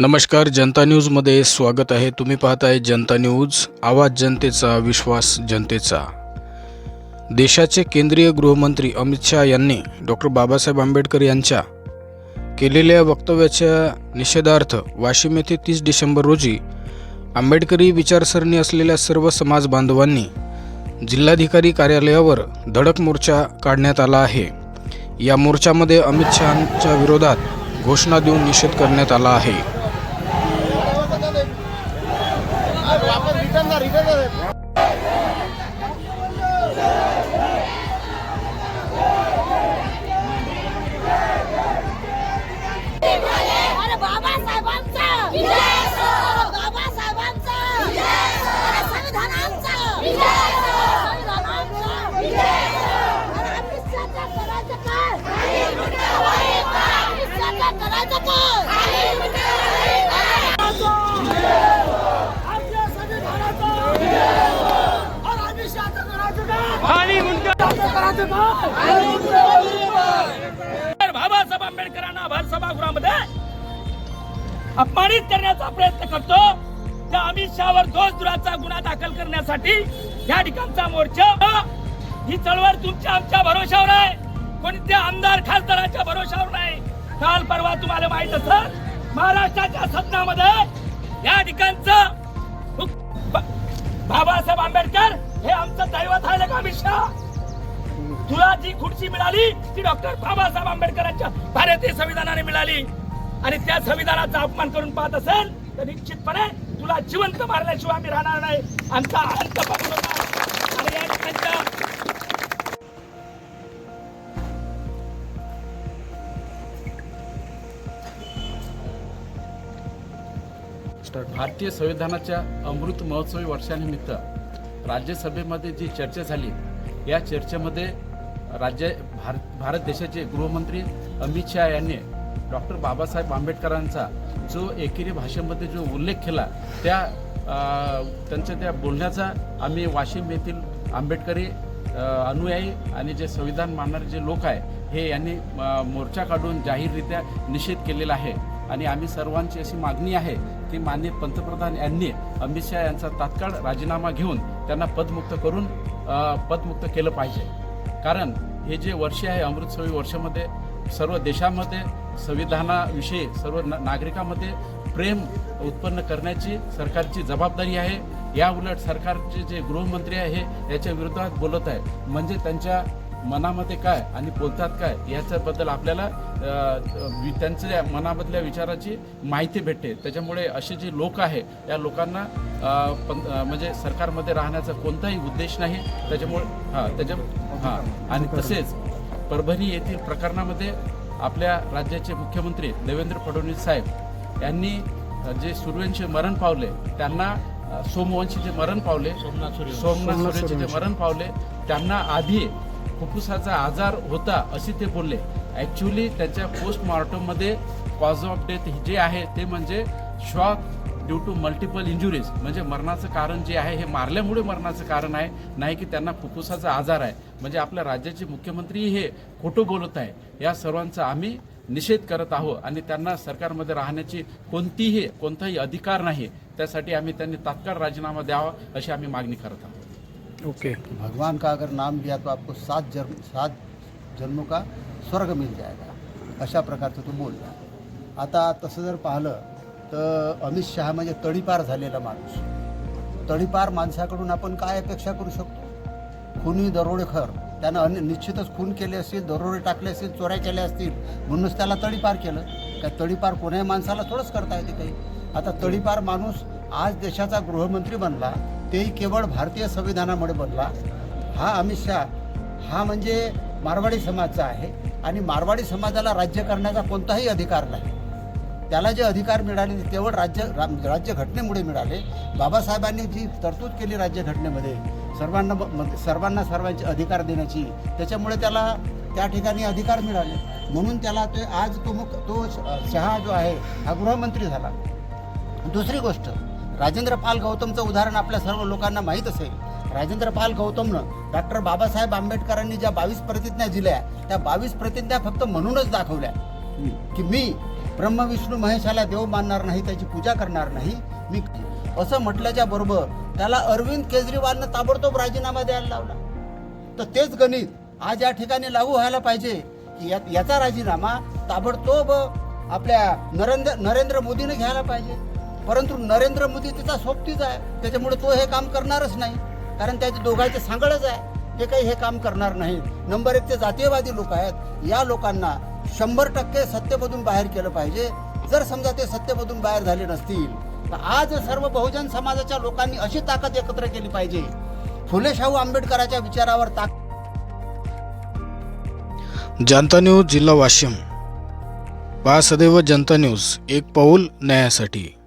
नमस्कार जनता न्यूजमध्ये स्वागत आहे. तुम्ही पाहताय जनता न्यूज आवाज जनतेचा विश्वास जनतेचा. देशाचे केंद्रीय गृहमंत्री अमित शहा यांनी डॉक्टर बाबासाहेब आंबेडकर यांच्या केलेल्या वक्तव्याच्या निषेधार्थ वाशिम येथे तीस डिसेंबर रोजी आंबेडकरी विचारसरणी असलेल्या सर्व समाज बांधवांनी जिल्हाधिकारी कार्यालयावर धडक मोर्चा काढण्यात आला आहे. या मोर्चामध्ये अमित शहांच्या विरोधात घोषणा देऊन निषेध करण्यात आला आहे. arriba de... बाबासाहेब आंबेडकरांना भर सभागृहामध्ये अपमानित करण्याचा प्रयत्न करतो. त्या अमित शहावर दोष दुराचा गुन्हा दाखल करण्यासाठी या ठिकाणचा मोर्चा. ही चळवळ तुमच्या आमच्या भरोशावर आहे. कोणत्या आमदार खासदाराच्या भरोशावर नाही. काल परवा तुम्हाला माहीत असेल महाराष्ट्राच्या सदनामध्ये या ठिकाणचं बाबासाहेब आंबेडकर हे आमचं दैवत आहे का अमित शहा? तुला जी खुर्ची मिळाली ती डॉक्टर बाबासाहेब आंबेडकरांच्या भारतीय संविधानाने मिळाली. आणि त्या संविधानाचा अपमान करून पाहत असेल तर निश्चितपणे तुला जिवंत मारल्याशिवाय आम्ही राहणार नाही. आमचा अंत आणि या ठिकाणच्या भारतीय संविधानाच्या अमृत महोत्सवी वर्षानिमित्त राज्यसभेमध्ये जी चर्चा झाली या चर्चेमध्ये राज्य भारत भारत देशाचे गृहमंत्री अमित शहा यांनी डॉक्टर बाबासाहेब आंबेडकरांचा जो एकेरी भाषेमध्ये जो उल्लेख केला त्या त्यांच्या त्या बोलण्याचा आम्ही वाशिम येथील आंबेडकरी अनुयायी आणि जे संविधान मानणारे जे लोक आहे हे यांनी मोर्चा काढून जाहीररित्या निषेध केलेला आहे. आणि आम्ही सर्वांची अशी मागणी आहे की माननीय पंतप्रधान यांनी अमित शहा यांचा तात्काळ राजीनामा घेऊन त्यांना पदमुक्त करून पदमुक्त केलं पाहिजे. कारण हे जे वर्ष आहे अमृतसवी वर्षामध्ये सर्व देशामध्ये संविधानाविषयी सर्व ना- नागरिकांमध्ये प्रेम उत्पन्न करण्याची सरकारची जबाबदारी आहे. या उलट सरकारचे जे गृहमंत्री आहे याच्या विरोधात बोलत आहे म्हणजे त्यांच्या मनामध्ये काय आणि बोलतात काय याच्याबद्दल आपल्याला त्यांच्या मनामधल्या विचाराची माहिती भेटते. त्याच्यामुळे असे जे लोक आहे या लोकांना म्हणजे सरकारमध्ये राहण्याचा कोणताही उद्देश नाही. त्याच्यामुळे हां त्याच्या हां आणि तसेच परभणी येथील प्रकरणामध्ये आपल्या राज्याचे मुख्यमंत्री देवेंद्र फडणवीस साहेब यांनी जे सूर्यवंशी मरण पावले त्यांना सोमवंशी जे मरण पावले सोमनाथ सूर्यवंशी. जे मरण पावले त्यांना आधी फुफ्फुसाचा आजार होता असे ते बोलले. ॲक्च्युली त्यांच्या पोस्टमॉर्टममध्ये कॉज ऑफ डेथ जे आहे ते म्हणजे shock due to multiple injuries म्हणजे मरणाचं कारण जे आहे हे मारल्यामुळे मरणाचं कारण आहे नाही की त्यांना फुफ्फुसाचा आजार आहे. म्हणजे आपल्या राज्याचे मुख्यमंत्री हे खोटं बोलत आहे. या सर्वांचा आम्ही निषेध करत आहोत आणि त्यांना सरकारमध्ये राहण्याची कोणतीही कोणताही अधिकार नाही. त्यासाठी आम्ही त्यांनी तात्काळ राजीनामा द्यावा अशी आम्ही मागणी करत आहोत. ओके. भगवान का अगर नाम लिया तो आपको सात जन्म सात जन्मों का स्वर्ग मिल जाएगा अशा प्रकारचं तो बोलला. आता तसं जर पाहिलं तर अमित शहा म्हणजे तडीपार झालेला माणूस. तडीपार माणसाकडून आपण काय अपेक्षा करू शकतो? खुनी दरोडेखर त्यानं अन्य निश्चितच खून केले असतील दरोडे टाकले असतील चोऱ्या केल्या असतील म्हणूनच त्याला तडीपार केलं. काय तडीपार कोण्याही माणसाला थोडंच करता येते काही? आता तडीपार माणूस आज देशाचा गृहमंत्री बनला तेही केवळ भारतीय संविधानामुळे बनला. हा अमित शहा हा म्हणजे मारवाडी समाजचा आहे आणि मारवाडी समाजाला राज्य करण्याचा कोणताही अधिकार नाही. त्याला जे अधिकार मिळाले ते केवळ राज्य राज्यघटनेमुळे मिळाले. बाबासाहेबांनी जी तरतूद केली राज्यघटनेमध्ये सर्वांना ब- म- सर्वांना सर्वांचे अधिकार देण्याची त्याच्यामुळे त्याला त्या ठिकाणी अधिकार मिळाले. म्हणून त्याला ते आज तो मुख तो शहा जो आहे हा गृहमंत्री झाला. दुसरी गोष्ट राजेंद्र पाल गौतमचं उदाहरण आपल्या सर्व लोकांना माहीत असेल. राजेंद्र पाल गौतमनं डॉक्टर बाबासाहेब आंबेडकरांनी ज्या बावीस प्रतिज्ञा दिल्या त्या बावीस प्रतिज्ञा फक्त म्हणूनच दाखवल्या. की मी ब्रह्मविष्णू महेशाला देव मानणार नाही त्याची पूजा करणार नाही मी असं म्हटल्याच्या बरोबर त्याला अरविंद केजरीवालनं ताबडतोब राजीनामा द्यायला लावला. तर तेच गणित आज या ठिकाणी लागू व्हायला पाहिजे की याचा राजीनामा ताबडतोब आपल्या नरेंद्र नरेंद्र मोदीने घ्यायला पाहिजे. परंतु नरेंद्र मोदी तिचा सोबतीच आहे. त्याच्यामुळे तो हे काम करणारच नाही. कारण त्याचे दोघांचे सांगडच आहे. ते काही हे काम करणार नाही. नंबर एक ते जातीयवादी लोक आहेत. या लोकांना शंभर टक्के सत्तेमधून बाहेर केलं पाहिजे. जर समजा ते सत्तेमधून बाहेर झाले नसतील तर आज सर्व बहुजन समाजाच्या लोकांनी अशी ताकद एकत्र केली पाहिजे. फुले शाहू आंबेडकराच्या विचारावर ताक जनता न्यूज जिल्हा वाशिम. पहा सदैव जनता न्यूज एक पाऊल न्यायासाठी.